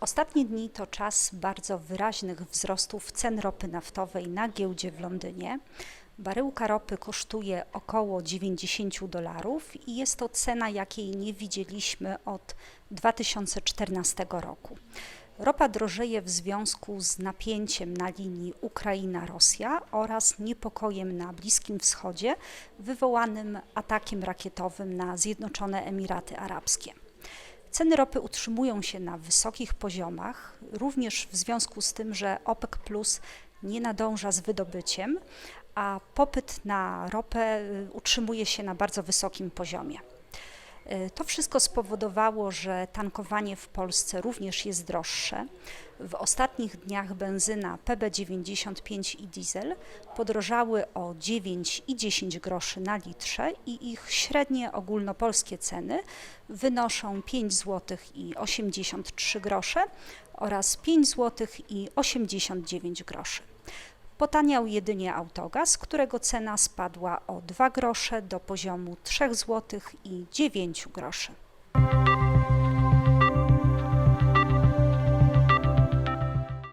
Ostatnie dni to czas bardzo wyraźnych wzrostów cen ropy naftowej na giełdzie w Londynie. Baryłka ropy kosztuje około 90 dolarów i jest to cena, jakiej nie widzieliśmy od 2014 roku. Ropa drożeje w związku z napięciem na linii Ukraina-Rosja oraz niepokojem na Bliskim Wschodzie wywołanym atakiem rakietowym na Zjednoczone Emiraty Arabskie. Ceny ropy utrzymują się na wysokich poziomach, również w związku z tym, że OPEC Plus nie nadąża z wydobyciem, a popyt na ropę y, utrzymuje się na bardzo wysokim poziomie. Y, To wszystko spowodowało, że tankowanie w Polsce również jest droższe. W ostatnich dniach benzyna PB95 i diesel podrożały o 9 i 10 groszy na litrze i ich średnie ogólnopolskie ceny wynoszą 5 zł i 83 grosze oraz 5 zł i 89 groszy. Potaniał jedynie autogaz, którego cena spadła o 2 grosze do poziomu 3 zł i 9 groszy.